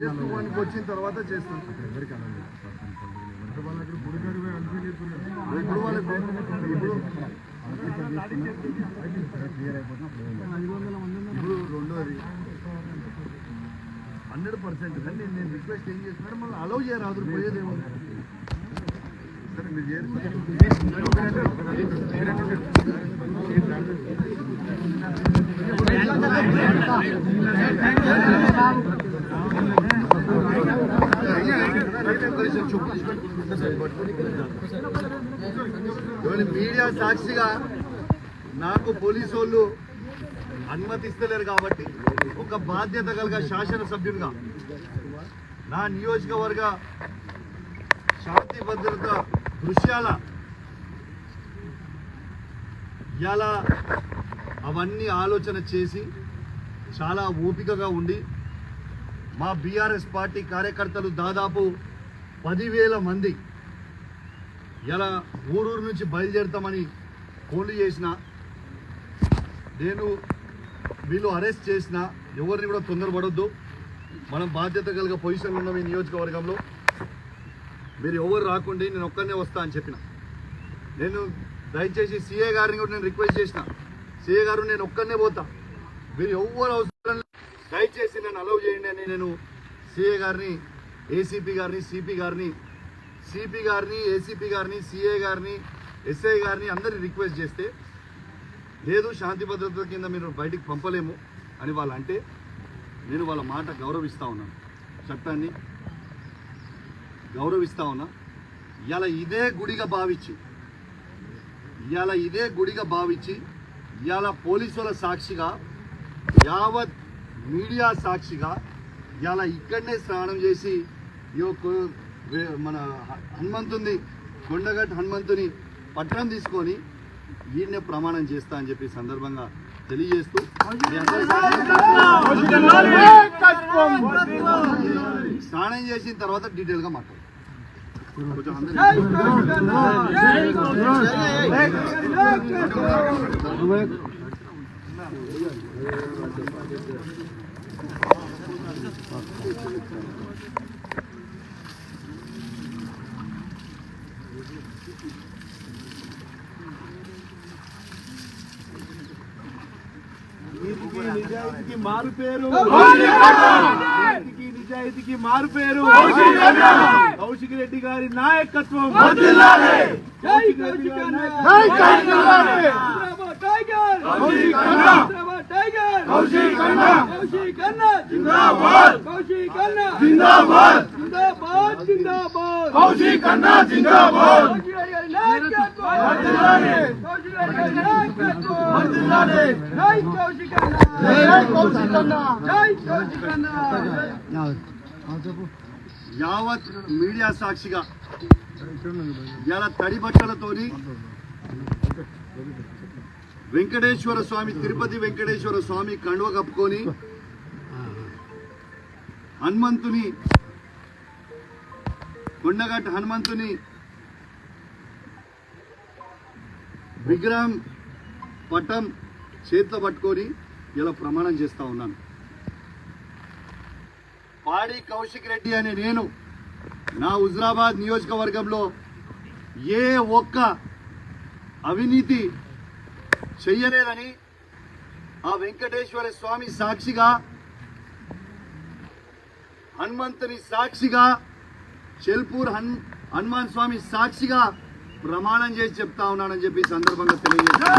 వచ్చిన తర్వాత చేస్తాం. ఇప్పుడు వాళ్ళకి ఇప్పుడు ఇప్పుడు రెండోది హండ్రెడ్ పర్సెంట్ కానీ నేను నేను రిక్వెస్ట్ ఏం చేస్తున్నాను మళ్ళీ అలౌ చేయరాదు పోయేదేమో. సరే మీరు చేయాలి మీడియా సాక్షిగా నాకు పోలీసు వాళ్ళు అనుమతిస్తలేరు కాబట్టి ఒక బాధ్యత కలిగ శాసనసభ్యునిగా నా నియోజకవర్గ శాంతి భద్రత దృశ్యాల ఇలా అవన్నీ ఆలోచన చేసి చాలా ఓపికగా ఉండి మా బీఆర్ఎస్ పార్టీ కార్యకర్తలు దాదాపు పదివేల మంది. ఇలా ఊరూరు నుంచి బయలుదేరుతామని ఫోన్లు చేసిన నేను వీళ్ళు అరెస్ట్ చేసిన ఎవరిని కూడా తొందరపడొద్దు. మనం బాధ్యత కలిగ పొజిషన్లో ఉన్నాం ఈ నియోజకవర్గంలో. మీరు ఎవరు రాకుండా నేను ఒక్కరినే వస్తా అని చెప్పిన. నేను దయచేసి సీఏ గారిని కూడా నేను రిక్వెస్ట్ చేసిన. సీఏ గారు నేను ఒక్కరినే పోతా. మీరు ఎవరు అవసరం దయచేసి నేను అలౌ చేయండి అని నేను సీఏ గారిని ఏసీపీ గారిని సిపి గారిని సిపి గారిని ఏసీపీ గారిని సిఏ గారిని ఎస్ఐ గారిని అందరిని రిక్వెస్ట్ చేస్తే లేదు శాంతి భద్రతల కింద మీరు బయటికి పంపలేము అని వాళ్ళు అంటే నేను వాళ్ళ మాట గౌరవిస్తూ ఉన్నాను చట్టాన్ని గౌరవిస్తూ ఉన్నా. ఇవాళ ఇదే గుడిగా భావించి ఇవాళ ఇదే గుడిగా భావించి ఇవాళ పోలీసుల సాక్షిగా యావత్ మీడియా సాక్షిగా ఇవాళ ఇక్కడనే స్నానం చేసి ఈ మన హనుమంతుని కొండగట్టు హనుమంతుని పట్టణం తీసుకొని వీడినే ప్రమాణం చేస్తా అని చెప్పి సందర్భంగా తెలియజేస్తూ స్నానం చేసిన తర్వాత డీటెయిల్గా మాట్లాడు. కొంచెం నిజాయితీకి మారు పేరు నీతికి నిజాయితీకి మారు పేరు కౌశిక్ రెడ్డి గారి నాయకత్వం కౌశిక్ రెడ్డి గారి కౌశిక్ అన్నా జిందాబాద్ యావత్ మీడియా సాక్షిగా ఇలా తడి బట్టలతోని వెంకటేశ్వర స్వామి తిరుపతి వెంకటేశ్వర స్వామి కండువ కప్పుకొని హనుమంతుని కొండగట్ట హనుమంతుని విగ్రహం పట్టం చేతిలో పట్టుకొని ఇలా ప్రమాణం చేస్తూ ఉన్నాను. పాడి కౌశిక్ రెడ్డి అనే నేను నా హుజరాబాద్ నియోజకవర్గంలో ఏ ఒక్క అవినీతి చెయ్యలేదని ఆ వెంకటేశ్వర స్వామి సాక్షిగా హనుమంతుని సాక్షిగా చెల్పూర్ హన్ హనుమాన్ స్వామి సాక్షిగా ప్రమాణం చేసి చెప్తా ఉన్నానని చెప్పి సందర్భంగా తెలియజేస్తాను